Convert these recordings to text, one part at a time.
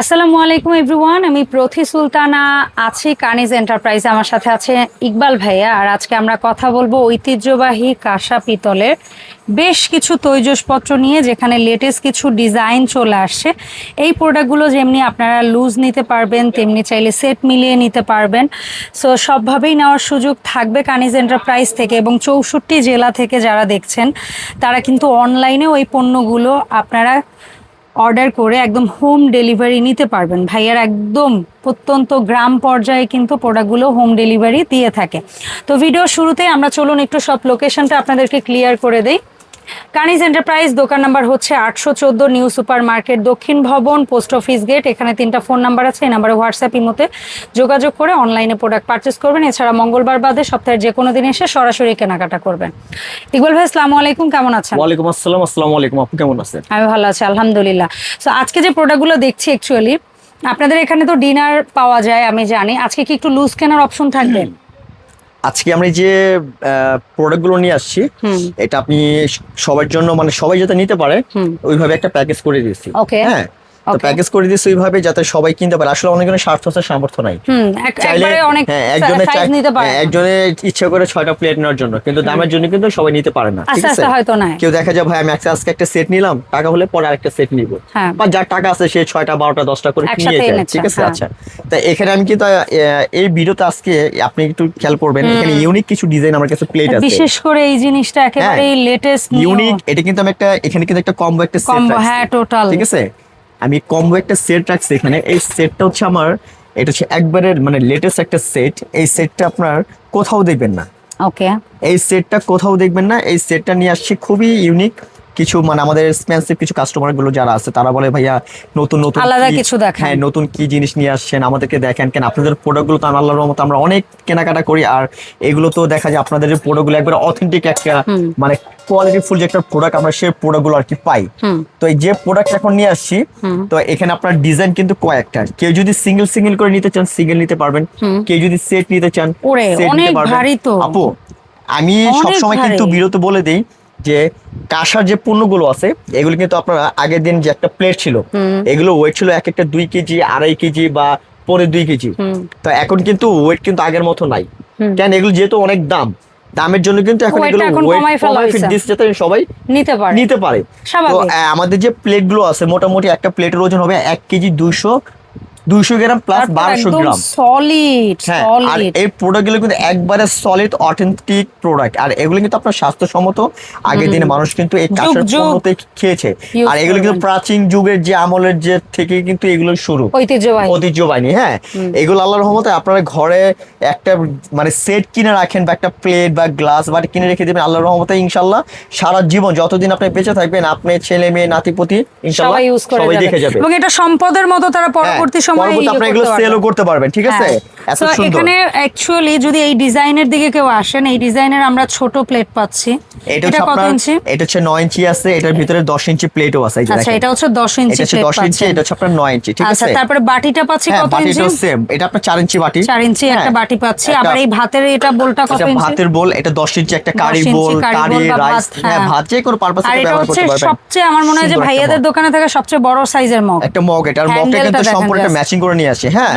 আসসালামু আলাইকুম এভরিওয়ান আমি প্রথি সুলতানা আছি কানিজ এন্টারপ্রাইজ আমার সাথে আছে ইকবাল ভাইয়া। আর আজকে আমরা কথা বলব ঐতিহ্যবাহী কাঁসা পিতলের বেশ কিছু তৈজসপত্র নিয়ে, যেখানে লেটেস্ট কিছু ডিজাইন চলে আসছে। এই প্রোডাক্টগুলো যেমনি আপনারা লুজ নিতে পারবেন, তেমনি চাইলে সেট মিলিয়ে নিতে পারবেন। সো সবভাবেই নেওয়ার সুযোগ থাকবে কানিজ এন্টারপ্রাইজ থেকে এবং চৌষট্টি জেলা থেকে যারা দেখছেন, তারা কিন্তু অনলাইনেও এই পণ্যগুলো আপনারা অর্ডার করে একদম হোম ডেলিভারি নিতে পারবেন। ভাইয়ার একদম প্রত্যন্ত গ্রাম পর্যায়ে কিন্তু প্রোডাক্টগুলো হোম ডেলিভারি দিয়ে থাকে। তো ভিডিও শুরুতেই আমরা চলুন একটু সব লোকেশনটা আপনাদেরকে ক্লিয়ার করে দেই। কানিজ এন্টারপ্রাইজ দোকান নাম্বার হচ্ছে আটশো চোদ্দ নিউ সুপার মার্কেট দক্ষিণ ভবন পোস্ট অফিস গেট এখানে তিনটা ফোন নাম্বার আছে এই নাম্বারে হোয়াটসঅ্যাপ ইমোতে যোগাযোগ করে অনলাইনে প্রোডাক্ট পারচেস করবেন। এছাড়া মঙ্গলবার বাদে সপ্তাহের যে কোনো দিন এসে সরাসরি কেনাকাটা করবেন। ইকবাল ভাই আসসালামু আলাইকুম কেমন আছেন? ওয়ালাইকুম আসসালাম আসসালামু আলাইকুম আপু কেমন আছেন? আমি ভালো আছি আলহামদুলিল্লাহ। সো আজকে যে প্রোডাক্টগুলো দেখছি অ্যাকচুয়ালি আপনাদের এখানে তো ডিনার পাওয়া যায় আমি জানি। আজকে কি একটু লুজ কেনার অপশন থাকবে? আজকে আমরা যে প্রোডাক্টগুলো নিয়ে আসছি এটা আপনি সবার জন্য মানে সবাই যাতে নিতে পারে ওইভাবে একটা প্যাকেজ করে দিয়েছি। হ্যাঁ তো প্যাকেজ করে দিয়েছি ওইভাবে যাতে সবাই কিনতে পারে। আসলে অনেকজনের স্বার্থ আছে সামর্থ্য নাই। হ্যাঁ একজনের হ্যাঁ, একজনের ইচ্ছা করে ছয়টা প্লেট নেওয়ার জন্য কিন্তু দামের জন্য কিন্তু সবাই নিতে পারে না ঠিক আছে? কেউ দেখা যায় ভাই আমি আজকে একটা সেট নিলাম টাকা হলে পরে আরেকটা সেট নিব। হ্যাঁ। বা যার টাকা আছে সে ছয়টা বারোটা দশটা করে নিয়ে যায় ঠিক আছে। আচ্ছা তা এখানে আমি কিন্তু এই ভিডিওতে আজকে আপনি একটু খেয়াল করবেন এখানে ইউনিক কিছু ডিজাইন আমার কাছে প্লেট আছে। বিশেষ করে এই জিনিসটা একেবারে লেটেস্ট ইউনিক এটা কিন্তু আমি একটা এখানে কিন্তু একটা কম্বো একটা সেট কম্বো হ্যাঁ টোটাল ঠিক আছে? আমি কম্বো একটা সেট রাখছি এখানে। এই সেটটা হচ্ছে আমার এটা হচ্ছে একবারের মানে লেটেস্ট একটা সেট এই সেটটা আপনার কোথাও দেখবেন না। ওকে এই সেটটা কোথাও দেখবেন না। এই সেটটা নিয়ে আসছি খুবই ইউনিক কিছু মানে আমাদের এক্সপেন্সিভ কিছু কাস্টমারগুলো যারা আছে তারা বলে ভাইয়া নতুন নতুন আলাদা কিছু দেখান। হ্যাঁ নতুন কি জিনিস নিয়ে আসছেন আমাদেরকে দেখেন। কেন আপনাদের প্রোডাক্টগুলো তো আল্লাহর রহমতে আমরা অনেক কেনাকাটা করি আর এগুলো তো দেখা যায় আপনাদের যে প্রোডাক্টগুলো একবার অথেন্টিক একটা মানে কোয়ালিটি ফুল যে একটা প্রোডাক্ট আমরা সেই প্রোডাক্টগুলো আর কি পাই। তো এই যে প্রোডাক্ট এখন নিয়ে আসছি তো এখানে আপনার ডিজাইন কিন্তু কয়েকটা। কেউ যদি সিঙ্গেল সিঙ্গেল করে নিতে চান সিঙ্গেল নিতে পারবেন। কেউ যদি সেট নিতে চান অনেক নিতে পারবেন। আপু আমি সবসময় কিন্তু বিরত বলে দেই যে কাঁসার যে পণ্যগুলো আছে এগুলো কিন্তু আপনার আগের দিন যে একটা প্লেট ছিল এগুলো ওয়েট ছিল এক একটা দুই কেজি আড়াই কেজি বা পরে দুই কেজি। তো এখন কিন্তু ওয়েট কিন্তু আগের মতো নাই। কেন? এগুলো যেহেতু অনেক দাম দামের জন্য কিন্তু এখন এগুলো যাতে সবাই নিতে পারে। নিতে পারে। তো আমাদের যে প্লেটগুলো আছে মোটামুটি একটা প্লেটের ওজন হবে এক কেজি দুইশো দুইশো গ্রাম প্লাস বারোশো গ্রাম। সলিড হ্যাঁ আর এই প্রোডাক্টগুলো কিন্তু একবারে সলিড অথেন্টিক প্রোডাক্ট আর এগুলো কিন্তু আপনার স্বাস্থ্যসম্মত। আগের দিনে মানুষ কিন্তু এই কাঁচের পণ্যতে খেয়েছে। আর এগুলো কিন্তু প্রাচীন যুগের যে আমলের যে থেকে কিন্তু এগুলো শুরু। ঐতিহ্যবাহী। ঐতিহ্যবাহী হ্যাঁ। এগুলো আল্লাহর রহমতে আপনারা ঘরে একটা মানে সেট কিনে রাখেন বা একটা প্লেট বা গ্লাস বা কিনে রেখে দেবেন আল্লাহর রহমতে ইনশাল্লাহ সারা জীবন যতদিন আপনি বেঁচে থাকবেন আপনি ছেলে মেয়ে নাতিপতি ইনশাল্লাহ সবাই সবাই দেখে যাবে। এবং এটা সম্পদের মতো তারা পরবর্তী সময়ে পরবর্তী আপনি করতে এগুলো সেলও করতে পারবেন ঠিক আছে। এত সুন্দর। এখানে অ্যাকচুয়ালি যদি এই ডিজাইনের দিকে কেউ আসেন এই ডিজাইনের আমরা ছোট প্লেট পাচ্ছি। এটা এটা কত ইঞ্চি? এটা হচ্ছে নয় ইঞ্চি আছে এটার ভিতরে দশ ইঞ্চি প্লেটও আছে এই আচ্ছা এটা হচ্ছে দশ এটা ইঞ্চি হচ্ছে প্লেট দশ ইঞ্চি এটা হচ্ছে আপনার নয় ইঞ্চি ঠিক আচ্ছা তারপরে বাটিটা পাচ্ছি কত ইঞ্চি? বাটিটাও সেম এটা আপনার চার ইঞ্চি বাটি। চার ইঞ্চি একটা। বাটি পাচ্ছি। আবার এই ভাতের এটা বোলটা কত ইঞ্চি? ভাতের বোল এটা দশ ইঞ্চি একটা কারি 10 বোল কারি রাইস হ্যাঁ হ্যাঁ। ভাত যে কোনো পারপাসে এটা ব্যবহার হচ্ছে করতে পারবেন। সবচেয়ে আমার মনে হয় যে ভাইয়াদের দোকানে থাকা সবচেয়ে বড় সাইজের মগ একটা মগ এটা আর মগটা কিন্তু সম্পূর্ণ। ম্যাচিং করে নিয়ে আসে হ্যাঁ?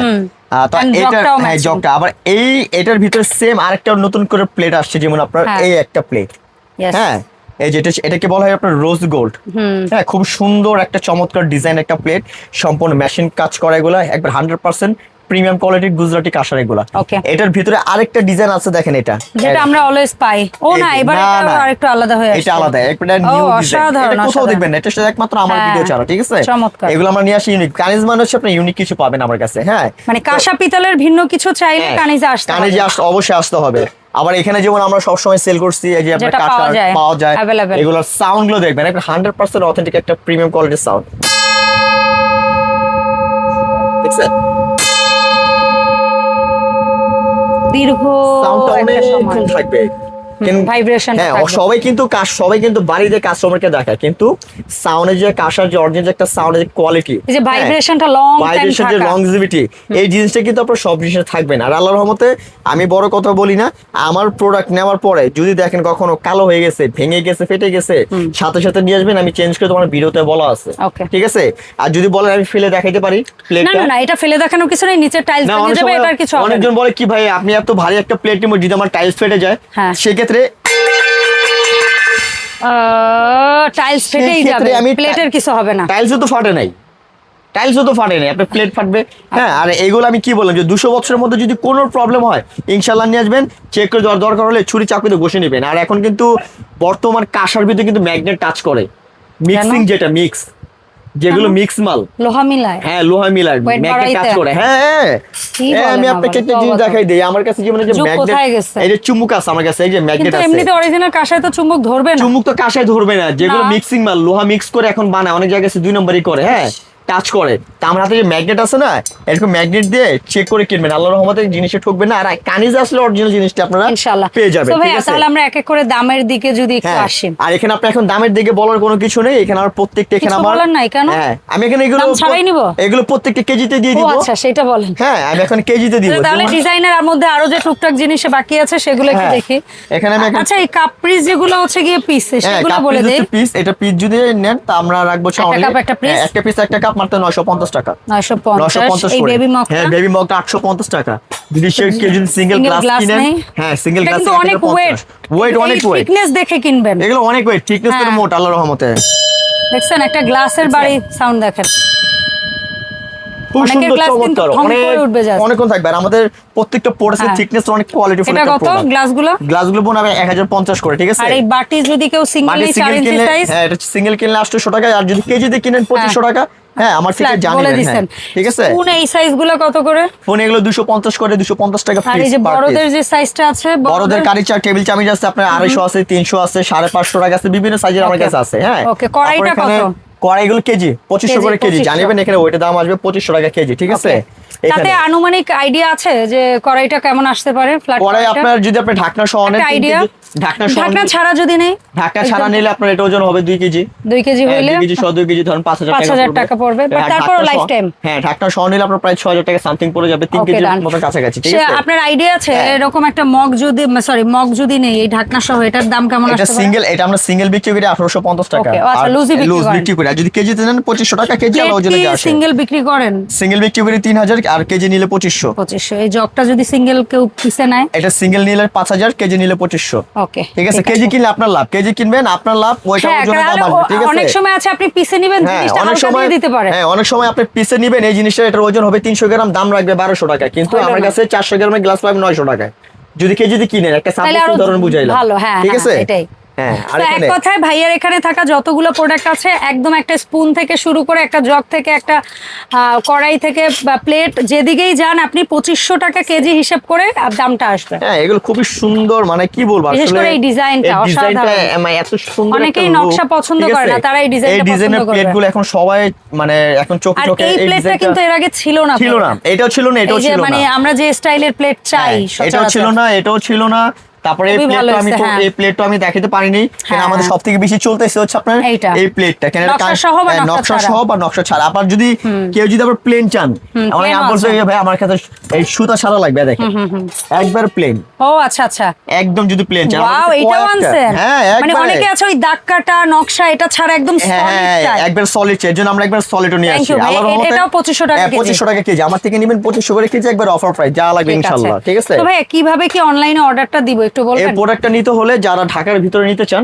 তো এটা হ্যাঁ জগটা আবার এই এটার ভিতরে সেম আরেকটা নতুন করে প্লেট আসছে যেমন আপনার হ্যাঁ। এই একটা প্লেট হ্যাঁ? এই যেটা এটাকে বলা হয় আপনার রোজ গোল্ড হ্যাঁ খুব সুন্দর একটা চমৎকার ডিজাইন একটা প্লেট সম্পূর্ণ মেশিন কাজ করা এগুলো একবার হান্ড্রেড পার্সেন্ট প্রিমিয়াম কোয়ালিটির গুজরাটি কাঁসার এগুলা। এটার ভিতরে আরেকটা ডিজাইন আছে দেখেন এটা। যেটা আমরা অলওয়েজ পাই। ও না এবার এটা আরেকটু আলাদা হয়ে আসছে। এটা আলাদা একটা নিউ ডিজাইন এটা কোথাও দেখবেন এটা শুধু একমাত্র আমার হ্যাঁ, ভিডিও ছাড়া ঠিক আছে? চমৎকার। এগুলো আমরা নিয়ে আসি ইউনিক কানিজ মানে হচ্ছে আপনি ইউনিক কিছু পাবেন আমার কাছে হ্যাঁ। মানে কাঁসা পিতলের ভিন্ন কিছু চাইলে হ্যাঁ, কানিজে আসতে কানিজে আসতে অবশ্যই আসতে হবে। আবার এখানে যেমন আমরা সবসময় সেল করছি এই যে আপনার যেটা পাওয়া যায়, এগুলোর সাউন্ডগুলো দেখবেন একটা হান্ড্রেড পার্সেন্ট অথেন্টিক একটা প্রিমিয়াম কোয়ালিটির সাউন্ড দেখছেন দীর্ঘ একটা সময়। থাকবে হ্যাঁ সবাই কিন্তু কাজ সবাই কিন্তু বাড়িতে কাস্টমারকে দেখায় কিন্তু সাউন্ডের যে কাঁসার যে অরিজিনাল যে একটা সাউন্ডের কোয়ালিটি যে ভাইব্রেশনটা লং ভাইব্রেশন যে লংজিভিটি এই জিনিসটা কিন্তু আপনার সব জিনিসে থাকবে না। আর আল্লাহর রহমতে আমি বড় কথা বলি না আমার প্রোডাক্ট নেওয়ার পরে যদি দেখেন কখনো কালো হয়ে গেছে ভেঙে গেছে ফেটে গেছে সাথে সাথে নিয়ে আসবেন আমি চেঞ্জ করে তোমার ভিডিওতে বলা আছে। ঠিক আছে? আর যদি বলেন আমি ফেলে দেখাইতে পারি না প্লেটটা না না এটা ফেলে দেখানো কিছু নেই নিচে টাইলস অনেক যাবে এটার কিছু অনেকজন বলে কি ভাই আপনি এত ভারী একটা প্লেট নিব যদি আমার টাইলস ফেটে যায়? হ্যাঁ। সেক্ষেত্রে টাইলস ফেটেই যাবে। প্লেটের কিছু হবে না। টাইলসও তো ফাটে নাই। টাইলসও তো ফাটে নাই। আপনার প্লেট ফাটবে। হ্যাঁ আর এইগুলো আমি কি বললাম যে দুশো বছরের মধ্যে যদি কোনো প্রবলেম হয় ইনশাল্লাহ নিয়ে আসবেন। চেক করে দেওয়ার দরকার হলে ছুরি চাকুতে বসে নেবেন। আর এখন কিন্তু বর্তমান কাঁসার ভিতরে কিন্তু ম্যাগনেট টাচ করে। মিক্সিং যেটা মিক্স যেগুলো মিক্স মাল। লোহা মিলায়? হ্যাঁ লোহা মিলায় ম্যাগনেট কাজ করে। হ্যাঁ হ্যাঁ হ্যাঁ, আমি আপনাকে? একটা জিনিস দেখাই দেই। আমার কাছে যেমন মানে যে যুগ ম্যাগনেট? এই যে চুম্বক আছে আমার কাছে এই যে ম্যাগনেট কিন্তু আছে। এমনিতে অরিজিনাল কাঁসায় তো চুম্বক ধরবে না। চুম্বক তো কাঁসায় ধরবে না। যেগুলো মিক্সিং মাল লোহা মিক্স করে এখন বানায় অনেক জায়গায় সে দুই নম্বরই করে হ্যাঁ। টাচ করে। তা আমার হাতে যে ম্যাগনেট আছে না এরকম ম্যাগনেট দিয়ে চেক করে কিনবেন। আল্লাহর রহমতে জিনিসে ঠকবে না। আর কানিজ আসলে অরিজিনাল জিনিসটা আপনারা ইনশাআল্লাহ। পেয়ে যাবেন ঠিক আছে? তাহলে আমরা এক এক করে দামের দিকে যদি একটু হ্যাঁ। আসি। আর এখানে আপনি এখন দামের দিকে বলার কোনো কিছু নেই। এখানে আমার প্রত্যেকটা এখানে আমার বলার নাই, কেন? হ্যাঁ। আমি এখানে এগুলো ছাড়াই নিবো? এগুলো প্রত্যেকটা কেজিতে দিয়ে দিব। আচ্ছা সেটা বলেন। হ্যাঁ আমি এখন কেজিতে দিব। তাহলে ডিজাইনের আর মধ্যে আরও যে টুকটাক জিনিস বাকি আছে সেগুলো একটু হ্যাঁ, দেখি। এখানে আমি আচ্ছা এই কাপ্রিজ যেগুলো হচ্ছে গিয়ে পিস হ্যাঁ সেগুলো বলে দেই। পিস এটা পিস যদি নেন তা আমরা রাখব একটা? হ্যাঁ, একটা পিস একটা কাপ মাত্র 950 টাকা। নয়শো 950 পঞ্চাশ এই বেবি মগটা হ্যাঁ বেবি মগটা 850 টাকা। যদি সে কেউ সিঙ্গেল গ্লাস কিনেন হ্যাঁ সিঙ্গেল গ্লাস কিন্তু অনেক ওয়েট ওয়েট অনেক ওয়েট থিকনেস দেখে কিনবেন। এগুলো অনেক ওয়েট থিকনেস হ্যাঁ। মোট আল্লাহর রহমতে। দেখছেন একটা গ্লাসের বাড়ি সাউন্ড দেখেন। খুব সুন্দর চমৎকার। ঢং অনেক করে উঠবে just। অনেকক্ষণ থাকবে। আর আমাদের প্রত্যেকটা পোর্সের হ্যাঁ। থিকনেস অনেক কোয়ালিটি ফুল এটা কত গ্লাসগুলো গ্লাসগুলো বোন আমি 1050 করে ঠিক আছে? আর এই বাটি যদি কেউ সিঙ্গেল সিঙ্গেল ইঞ্চি কিনলে সাইজ হ্যাঁ এটা সিঙ্গেল কিনলে 800 টাকা। আর যদি কেজিতে কিনেন 2500 টাকা। হ্যাঁ আমার থেকে ফ্ল্যাট জানি বলে হ্যাঁ ঠিক আছে? কোন এই সাইজগুলো কত করে? ফোন এগুলো 250 করে 250 টাকা আর এই যে বড়দের যে সাইজটা আছে বড়দের কারি চা টেবিল চামচ আছে আপনার আড়াইশো আছে তিনশো আছে সাড়ে পাঁচশো টাকা আছে বিভিন্ন সাইজের আমার কাছে আছে হ্যাঁ। ওকে কড়াইটা কত? কড়াইগুলো কেজি পঁচিশশো করে কেজি জানিবেন এখানে ওইটা দাম আসবে পঁচিশশো টাকা কেজি ঠিক আছে? তাতে আনুমানিক আইডিয়া আছে যে কড়াইটা কেমন আসতে পারে ফ্ল্যাট কড়াই আপনার যদি আপনি ঢাকনা সহ নেন আইডিয়া ঢাকনা সহ ঢাকনা ছাড়া যদি নেই? ঢাকনা ছাড়া নিলে আপনার এটা ওজন হবে দুই কেজি। দুই কেজি হ্যাঁ, হইলে দুই কেজি সহ দুই কেজি ধরুন 5,000 টাকা পড়বে, but হ্যাঁ, ঢাকনা সহ-। হ্যাঁ ঢাকনা সহ নিলে আপনার প্রায় ছয় হাজার টাকা সামথিং পড়ে যাবে তিন কেজির মতো কাছাকাছি ঠিক আছে? আপনার আইডিয়া আছে। এরকম একটা মগ যদি সরি মগ যদি নেই এই ঢাকনা সহ এটার দাম কেমন এটা সিঙ্গেল এটা আমরা সিঙ্গেল বিক্রি করি আঠারোশো পঞ্চাশ টাকা। Okay, আচ্ছা, লুজ বিক্রি করি যদি কেজিতে নেন পঁচিশশো টাকা কেজি আর ওজনে সিঙ্গেল বিক্রি করেন? সিঙ্গেল বিক্রি করি তিন হাজার আর কেজি নিলে পঁচিশশো। পঁচিশশো। এই জগটা যদি সিঙ্গেল কেউ পিসে নেয়? এটা সিঙ্গেল নিলে পাঁচ হাজার কেজি নিলে পঁচিশশো। ওকে ঠিক আছে? কেজি কিনলে আপনার লাভ। কেজি কিনবেন আপনার লাভ ওইটা হ্যাঁ ওজনে দাম আসবে ঠিক আছে? অনেক সময় আছে আপনি পিসে নেবেন হ্যাঁ জিনিসটা অনেক সময় দিতে পারে। হ্যাঁ অনেক সময় আপনি পিসে নিবেন এই জিনিসটা এটার ওজন হবে তিনশো গ্রাম দাম রাখবে বারোশো টাকা। কিন্তু আমার কাছে চারশো গ্রামের গ্লাস পাবে নয়শো টাকায়। যদি কেজিতে কিনেন একটা ধরুন বুঝাইলাম। ভালো, হ্যাঁ, ঠিক আছে? এটাই। হ্যাঁ এক কথায় ভাইয়ার এখানে থাকা যতগুলো প্রোডাক্ট আছে একদম একটা স্পুন থেকে শুরু করে একটা জগ থেকে একটা কড়াই থেকে বা প্লেট যেদিকেই যান আপনি পঁচিশশো টাকা কেজি হিসেব করে দামটা আসবে। হ্যাঁ এগুলো খুবই সুন্দর মানে কি বলব বিশেষ করে এই ডিজাইনটা, অসাধারণ। মানে এত সুন্দর অনেকেই নকশা পছন্দ করে না, তারা এই ডিজাইনটা পছন্দ করবে। প্লেটগুলো এখন সবাই মানে এখন চোখে চোখে এই প্লেটটা কিন্তু এর আগে ছিল না ছিল না এটাও ছিল না এটাও যে মানে আমরা যে স্টাইলের প্লেট চাই এটাও ছিল না এটাও ছিল না। তারপরে এই প্লেটটা আমি তো হ্যাঁ। এই প্লেটটা আমি দেখাতে পারিনি। কারণ হ্যাঁ, আমাদের হ্যাঁ। সব থেকে বেশি চলতেছে হচ্ছে আপনার এই প্লেটটা কেন নকশা সহ বা নকশা ছাড়া? সহ বা নকশা ছাড়া। আবার যদি কেউ যদি আবার প্লেন চান আমার ও বলছে ভাই আমার কাছে এই সুতা ছাড়া লাগবে দেখেন। একবার প্লেন ও আচ্ছা আচ্ছা। একদম যদি প্লেন চান ওয়াও এটাও আনছেন? হ্যাঁ মানে অনেকে আছে ওই দাগ কাটা নকশা এটা ছাড়া একদম solid হ্যাঁ একবার সলিড এর জন্য আমরা একবার সলিড নিয়ে আসি। আল্লাহর রহমতে এটাও 2500 টাকা কেজি। 2500 টাকা কেজি। আমার থেকে নেবেন 2500 করে কেজি একবার অফার প্রাইস যা লাগবে ইনশাআল্লাহ ঠিক আছে? তো ভাই কীভাবে কি অনলাইনে অর্ডারটা দিব? একটু এই প্রোডাক্টটা নিতে হলে যারা ঢাকার ভিতরে নিতে চান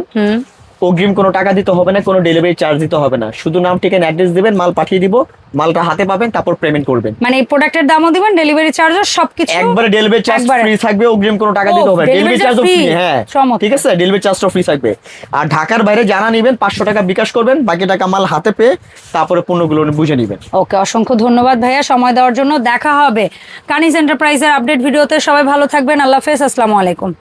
অগ্রিম কোনো টাকা দিতে হবে না কোনো ডেলিভারি চার্জ দিতে হবে না। শুধু নাম ঠিকানা অ্যাড্রেস দিবেন মাল পাঠিয়ে দিব মালটা হাতে পাবেন তারপর পেমেন্ট করবেন। মানে এই প্রোডাক্টের দামও দিবেন ডেলিভারি চার্জও সবকিছু একবারে ডেলিভারি চার্জ। ফ্রি থাকবে অগ্রিম কোনো টাকা দিতে হবে ডেলিভারি চার্জও ফ্রি হ্যাঁ। ঠিক আছে? ডেলিভারি চার্জটা ফ্রি থাকবে। আর ঢাকার বাইরে জানা নেবেন পাঁচশো টাকা বিকাশ করবেন বাকি টাকা মাল হাতে পেয়ে তারপরে পণ্যগুলো বুঝে নেবেন। ওকে অসংখ্য ধন্যবাদ ভাইয়া। সময় দেওয়ার জন্য দেখা হবে। কানিজ এন্টারপ্রাইজের আপডেট ভিডিওতে সবাই ভালো থাকবেন। আল্লাহ হাফেজ। আসসালামু আলাইকুম।